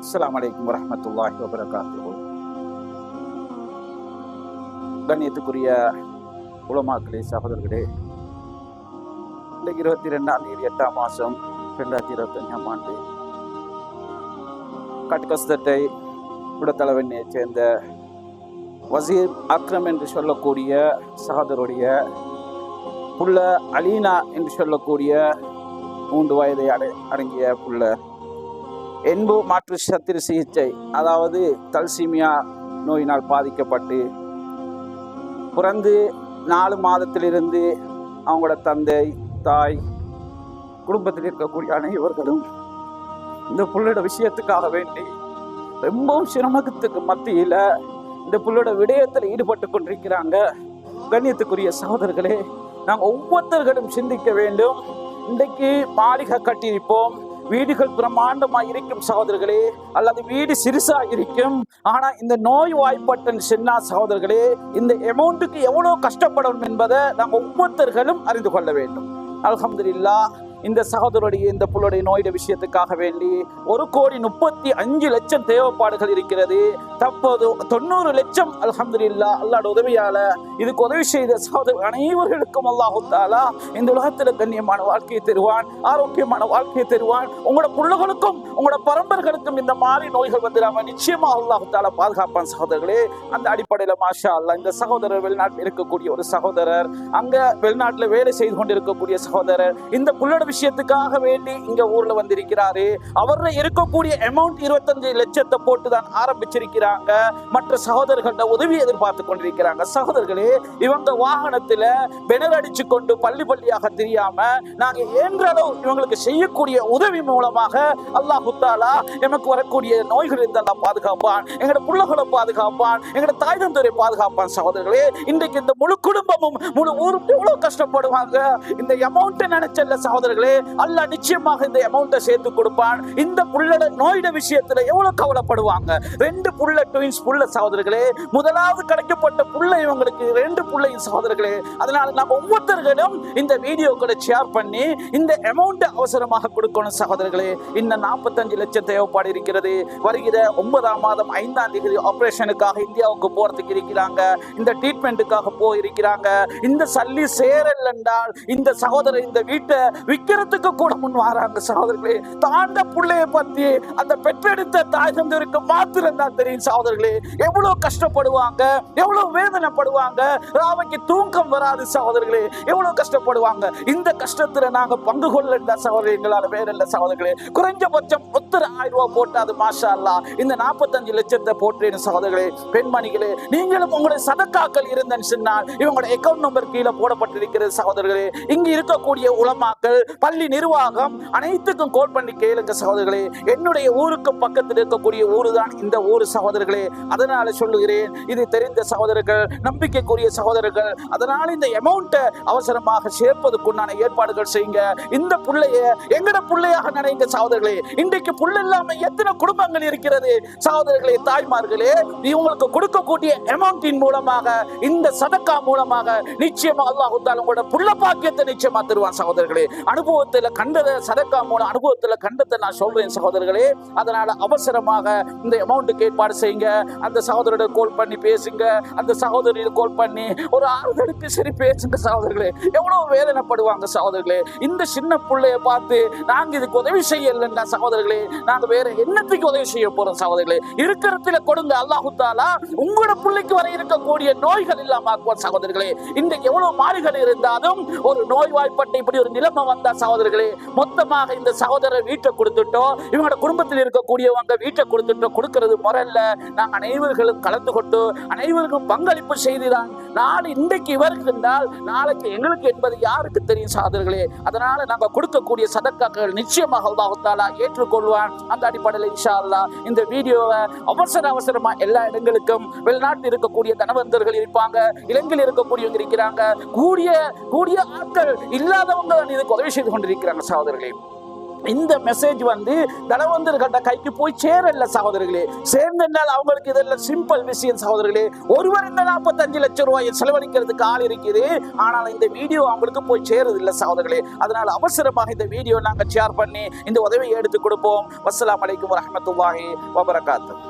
அஸ்லாம் வலைக்கம் வரமத்துல்லாஹி வபரகாத்து கண்ணியத்துக்குரிய உலமாக்களே சகோதரர்களே இந்த இருபத்தி ரெண்டாம் தேதி எட்டாம் மாதம் ரெண்டாயிரத்தி இருபத்தஞ்சாம் ஆண்டு கட்கஸ்தட்டை குடத்தலைவனையைச் சேர்ந்த வசீர் அக்ரம் என்று சொல்லக்கூடிய சகோதரருடைய புள்ள அலீனா என்று சொல்லக்கூடிய மூன்று வயதை அடை அடங்கிய புள்ள என்பு மாற்று சத்திர சிகிச்சை அதாவது தல்சீமியா நோயினால் பாதிக்கப்பட்டு பிறந்து நாலு மாதத்திலிருந்து அவங்களோட தந்தை தாய் குடும்பத்தில் இருக்கக்கூடிய அனைவர்களும் இந்த புள்ளோட விஷயத்துக்காக வேண்டி ரொம்பவும் சிரமத்துக்கு மத்தியில் இந்த புள்ளோட விடயத்தில் ஈடுபட்டு கொண்டிருக்கிறாங்க. கண்ணியத்துக்குரிய சகோதரர்களே நாங்கள் ஒவ்வொருத்தர்களும் சிந்திக்க வேண்டும். இன்றைக்கு மாளிகை கட்டியிருப்போம். வீடுகள் பிரம்மாண்டமாக இருக்கும் சகோதரர்களே அல்லது வீடு சிறுசா இருக்கும் ஆனா இந்த நோய் வாய்ப்பட்ட சின்ன சகோதரர்களே இந்த அமௌண்ட்டுக்கு எவ்வளவு கஷ்டப்படும் என்பதை நாம் ஒவ்வொருத்தர்களும் அறிந்து கொள்ள வேண்டும். அலமதுல்லா இந்த சகோதரருடைய இந்த புள்ளுடைய நோயுடைய விஷயத்துக்காக வேண்டி ஒரு கோடி முப்பத்தி அஞ்சு லட்சம் தேவைப்பாடுகள் இருக்கிறது. தற்போது தொண்ணூறு லட்சம் அலமது இல்லா அல்லாட உதவியால இதுக்கு உதவி செய்த சகோதரர் அனைவர்களுக்கும் அல்லாஹுத்தாலா இந்த உலகத்தில் கண்ணியமான வாழ்க்கையை தருவான் ஆரோக்கியமான வாழ்க்கையை தருவான். உங்களோட புள்ளுகளுக்கும் உங்களோட பரம்பர்களுக்கும் இந்த மாதிரி நோய்கள் வந்துடாம நிச்சயமா அல்லாஹுத்தாலா பாதுகாப்பான் சகோதரர்களே. அந்த அடிப்படையில் மாஷா அல்லா இந்த சகோதரர் வெளிநாட்டில் இருக்கக்கூடிய ஒரு சகோதரர் அங்க வெளிநாட்டில் வேலை செய்து கொண்டிருக்கக்கூடிய சகோதரர் இந்த புள்ளோட விஷயத்துக்காக வேண்டி இங்க ஊர்ல வந்திருக்கிறாரு. அவர்ல இருக்கக்கூடிய அமௌண்ட் இருபத்தஞ்சு லட்சத்தை போட்டு தான் ஆரம்பிச்சிருக்கிறாங்க. மற்ற சகோதரர்கள்ட்ட உதவி எதிர்பார்த்து கொண்டிருக்கிறாங்க. சகோதரர்களே இவங்க வாகனத்துல பெனர் அடிச்சு கொண்டு பள்ளி பள்ளியாக தெரியாம நாங்க ஏன்ற அளவு இவங்களுக்கு செய்யக்கூடிய உதவி மூலமாக அல்லாஹ் தாலா எமக்கு வரக்கூடிய நோய்கள் இருந்தால் பாதுகாப்பான். எங்களோட புள்ளகளை பாதுகாப்பான். எங்களோட தாய் தந்தரை பாதுகாப்பான். சகோதரர்களே இன்றைக்கு இந்த முழு குடும்பமும் முழு ஊரும் எவ்வளவு கஷ்டப்படுவாங்க? இந்த அமௌண்ட் நினைச்சல சகோதரர்கள். அல்லாஹ் நிச்சயமாக இந்த அமௌண்ட்டை சேர்த்து கொடுப்பான். இந்த புள்ளட நோயிட விஷயத்துல எவ்வளவு கவலைப்படுவாங்க? ரெண்டு புள்ள ட்வின்ஸ் புள்ள சகோதரர்களே முதலாவது கிடைக்கப்பட்ட புள்ள இவங்களுக்கு ரெண்டு புள்ளையும் சகோதரர்களே. அதனால நம்ம ஒவ்வொருத்தர்களும் இந்த வீடியோக்களை ஷேர் பண்ணி இந்த அமௌண்ட் அவசரமாக கொடுக்கணும் சகோதரர்களே. இன்னும் நாற்பத்தஞ்சு லட்சம் தேவைப்பாடு இருக்கிறது. வருகிற ஒன்பதாம் மாதம் ஐந்தாம் தேதி ஆப்ரேஷனுக்காக இந்தியாவுக்கு போறதுக்கு இருக்கிறாங்க. இந்த ட்ரீட்மெண்ட்டுக்காக போயிருக்கிறாங்க. இந்த சல்லி சேரல் என்றால் இந்த சகோதரர் இந்த வீட்டை விற்க விற்கிறதுக்கு கூட முன் வராங்க சகோதரர்களே. தாண்ட புள்ளைய பத்தி அந்த பெற்றெடுத்த தாய் தந்தருக்கு மாத்திரம் தான் தெரியும் சகோதரர்களே. எவ்வளவு கஷ்டப்படுவாங்க எவ்வளவு வேதனைப்படுவாங்க ராவைக்கு தூக்கம் வராது சகோதரர்களே. எவ்வளவு கஷ்டப்படுவாங்க இந்த கஷ்டத்துல நாங்க பங்கு கொள்ள சகோதரி எங்களால வேற இல்ல சகோதரர்களே. குறைஞ்சபட்சம் ஒத்தர் ஆயிரம் ரூபாய் போட்டாது மாஷா அல்லா இந்த நாற்பத்தஞ்சு லட்சத்தை போட்டேன் சகோதரர்களே. பெண்மணிகளே நீங்களும் உங்களுடைய சதக்காக்கள் இருந்தேன்னு சொன்னால் இவங்களோட அக்கௌண்ட் நம்பர் கீழே போடப்பட்டிருக்கிறது சகோதரர்களே. இங்க இருக்கக்கூடிய உலமாக்கள் பள்ளி நிர்வாகம் அனைத்துக்கும் கோல் பண்ணி கேளுங்க சகோதரர்களே என்னுடைய ஊருக்கு பக்கத்தில் இருக்கக்கூடிய ஊரு தான் இந்த ஊர் சகோதரர்களே. அதனால சொல்லுகிறேன் இது தெரிந்த சகோதரர்கள் நம்பிக்கைக்குரிய சகோதரர்கள் அதனால இந்த அமௌண்ட்டை அவசரமாக சேர்ப்பதுக்குண்டான ஏற்பாடுகள் செய்யுங்க. இந்த பிள்ளைய எங்கட புள்ளையாக நினைங்க சகோதரர்களே. இன்றைக்கு புள்ள இல்லாம எத்தனை குடும்பங்கள் இருக்கிறது? சகோதரர்களே தாய்மார்களே இவங்களுக்கு கொடுக்கக்கூடிய அமௌண்டின் மூலமாக இந்த சதக்கா மூலமாக நிச்சயமா அல்லாஹ் உங்களோட புள்ள பாக்கியத்தை நிச்சயமா தருவான் சகோதரர்களே. அனுபவத்துல கண்டத சதக்கா மூலம் அனுபவத்துல கண்டதை நான் சொல்றேன் சகோதரர்களே. அதனால அவசரமாக இந்த அமௌண்ட்டுக்கு ஏற்பாடு செய்யுங்க. அந்த சகோதரோட கால் பண்ணி பேசுங்க. அந்த சகோதரியை கால் பண்ணி ஒரு ஆறுதலுக்கு சரி பேசுங்க சகோதரர்களே. எவ்வளவு வேதனைப்படுவாங்க சகோதரர்களே. இந்த சின்ன பிள்ளைய பார்த்து நாங்க இதுக்கு உதவி செய்யலன்னா சகோதரர்களே. நாங்க வேற என்னத்துக்கு உதவி செய்ய போறோம் சகோதரர்களே? இருக்கிறதுல கொடுங்க அல்லாஹு தாலா. உங்களோட பிள்ளைக்கு வர இருக்கக்கூடிய நோய்கள் இல்லாம சகோதரர்களே. இன்றைக்கு எவ்வளவு மாறுகள் இருந்தாலும் ஒரு நோய் வாய்ப்பட்ட இப்படி ஒரு நிலைமை வந்தா சகோதரர்களே மொத்தமாக இந்த சகோதரர் வீட்டை கொடுத்துட்டோம். இவங்களோட குடும்பத்தில் இருக்கக்கூடியவங்க வீட்டை கொடுத்துட்டோம். கொடுக்கிறது முறையில்ல. நாங்க அனைவர்களும் கலந்து கொண்டு அனைவருக்கும் பங்களிப்பு செய்துதான். நாடு இன்றைக்கு இவருக்கு இருந்தால் நாளைக்கு எங்களுக்கு என்பது யாருக்கு தெரியும் சகோதரர்களே? அதனால நாங்க கொடுக்கக்கூடிய சதக்காக்கள் நிச்சயமாக அல்லாஹத்தாலா ஏற்றுக்கொள்வான். அந்த அடிப்படையில் இன்ஷா அல்லா இந்த வீடியோவை அவசர அவசரமா எல்லா இடங்களுக்கும் வெளிநாட்டில் இருக்கக்கூடிய தனவந்தர்கள் இருப்பாங்க இலங்கையில் இருக்கக்கூடியவங்க இருக்கிறாங்க. கூடிய கூடிய ஆட்கள் இல்லாதவங்க இதுக்கு உதவி செய்து கொண்டிருக்கிறாங்க சகோதரர்களே. இந்த மெசேஜ் வந்து தனவந்தர்கிட்ட கைக்கு போய் சேரல சகோதரர்களே. சேர்ந்தால் அவங்களுக்கு இதெல்லாம் சிம்பிள் விஷயம் சகோதரர்களே. ஒருவர் இந்த நாற்பத்தஞ்சு லட்சம் ரூபாயை செலவழிக்கிறதுக்கு ஆள் இருக்குது. ஆனால் இந்த வீடியோ அவங்களுக்கு போய் சேருதில்லை சகோதரர்களே. அதனால் அவசரமாக இந்த வீடியோ நாங்கள் ஷேர் பண்ணி இந்த உதவியை எடுத்து கொடுப்போம். வசலாம் அலைக்கும் வரஹ்மத்துல்லாஹி வபரகாத்து.